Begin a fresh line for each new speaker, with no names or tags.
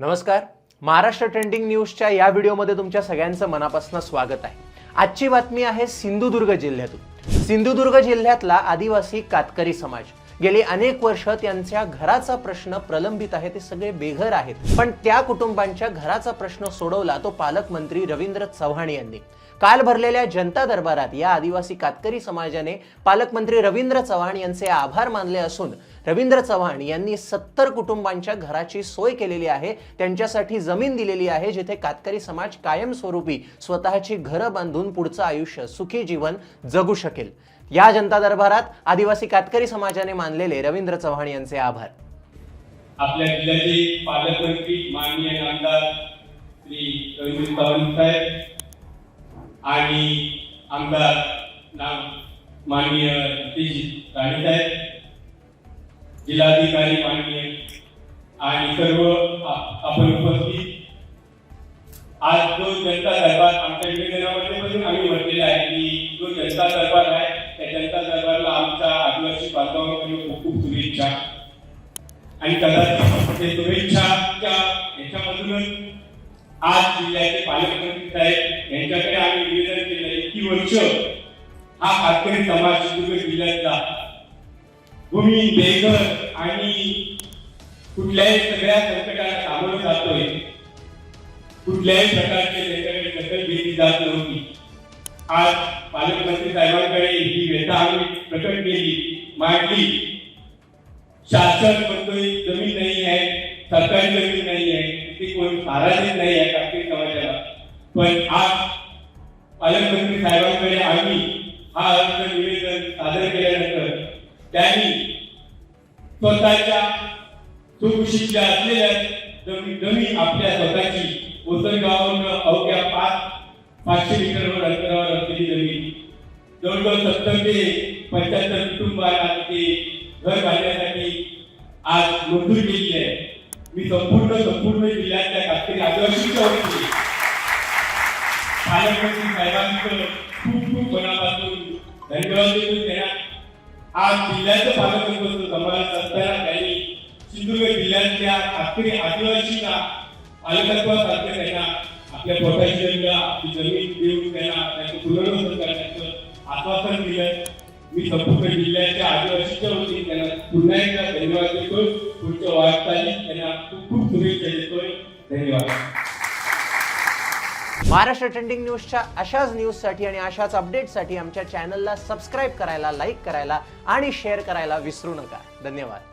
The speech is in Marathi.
नमस्कार. महाराष्ट्र ट्रेंडिंग न्यूजच्या या व्हिडिओमध्ये तुमच्या सगळ्यांचं मनापासून स्वागत आहे. आजची बातमी आहे सिंधुदुर्ग जिल्ह्यातून. सिंधुदुर्ग जिल्ह्यातला आदिवासी कातकरी समाज. गेली अनेक वर्ष त्यांच्या घराचा प्रश्न प्रलंबित आहे ते सगळे बेघर आहेत. पण त्या कुटुंबांच्या घराचा प्रश्न सोडवला तो पालकमंत्री रवींद्र चव्हाण यांनी. काल भरलेल्या जनता दरबारात या आदिवासी कातकरी समाजाने पालकमंत्री रवींद्र चव्हाण यांचे आभार मानले असून रवींद्र चव्हाण यांनी सत्तर कुटुंबांच्या घराची सोय केलेली आहे त्यांच्यासाठी जमीन दिलेली आहे जिथे कातकरी समाज कायमस्वरूपी स्वतःची घरं बांधून पुढचं आयुष्य सुखी जीवन जगू शकेल. या जनता दरबारात आदिवासी कातकरी समाजाने मानलेले रवींद्र चव्हाण यांचे आभार.
आपल्या जिल्ह्याचे पालकमंत्री माननीय आमदार श्री रवींद्र चव्हाण साहेब आणि आमदार माननीय नितीश राणे साहेब जिल्हाधिकारी माननीय आणि सर्व आपण उपस्थित. आज जो जनता दरबार आमच्या निवेदनामध्ये आम्ही म्हटलेला आहे की जो जनता दरबार आहे त्या जनता दरबारला आमच्या आदिवासी बांधवांकडून खूप खूप शुभेच्छा. आणि कदाचित ते शुभेच्छाच्या याच्यामधूनच आज जिल्ह्याचे पालकमंत्री साहेब यांच्याकडे आम्ही निवेदन केलं इतकी वर्ष हा कातकरी समाज सिंधुदुर्ग जिल्ह्यातला भूमी बेघर आणि कुठल्याही सगळ्या संकटाला सामोरं जातोय कुठल्याही प्रकारचे त्यांच्याकडे दखल घेतली जात नव्हती. आज पालकमंत्री साहेबांकडे आम्ही केली. मांडली. शासन म्हणतोय जमीन नाही आहे सरकारी जमीन नाही आहे ती कोण नाराजीच नाही आहे काश्मीर समाजाला. पण आज पालकमंत्री साहेबांकडे आम्ही हा अर्ज निवेदन सादर केल्यानंतर त्यांनी स्वतःच्या सुखुशीच्या असलेल्या जमीन जमीन आपल्या स्वतःची ओसरगावावरून अवघ्या पाच पाचशे मीटरवर अंतरावर असलेली जमीन. जवळजवळ सत्तर ते पंच्याहत्तर कुटुंबाला ते घर बांधण्यासाठी आज मंजूर केली आहे. मी संपूर्ण संपूर्ण जिल्ह्यातल्या कातकरी आदिवासीच्या वतीने पालकमंत्री साहेबांचं खूप खूप मनापासून धन्यवाद देतो त्यांना. आज जिल्ह्याचं पालकमंत्री समावेश असताना त्यांनी सिंधुदुर्ग जिल्ह्यातल्या कातकरी आदिवासींना पालकत्वासारखं त्यांना आपल्या पोटाची जमीन आपली जमीन देऊन त्यांना त्यांचं पुनर्वसन करण्याचं आश्वासन दिलं. मी संपूर्ण जिल्ह्याच्या आदिवासीच्या वतीने त्यांना पुन्हा एकदा धन्यवाद देतोय. पुढच्या वाटचाली त्यांना खूप खूप शुभेच्छा देतोय. धन्यवाद.
महाराष्ट्र ट्रेंडिंग न्यूजच्या अशाच न्यूजसाठी आणि अशाच अपडेटसाठी आमच्या चॅनलला सबस्क्राईब करायला लाईक करायला आणि शेअर करायला विसरू नका. धन्यवाद.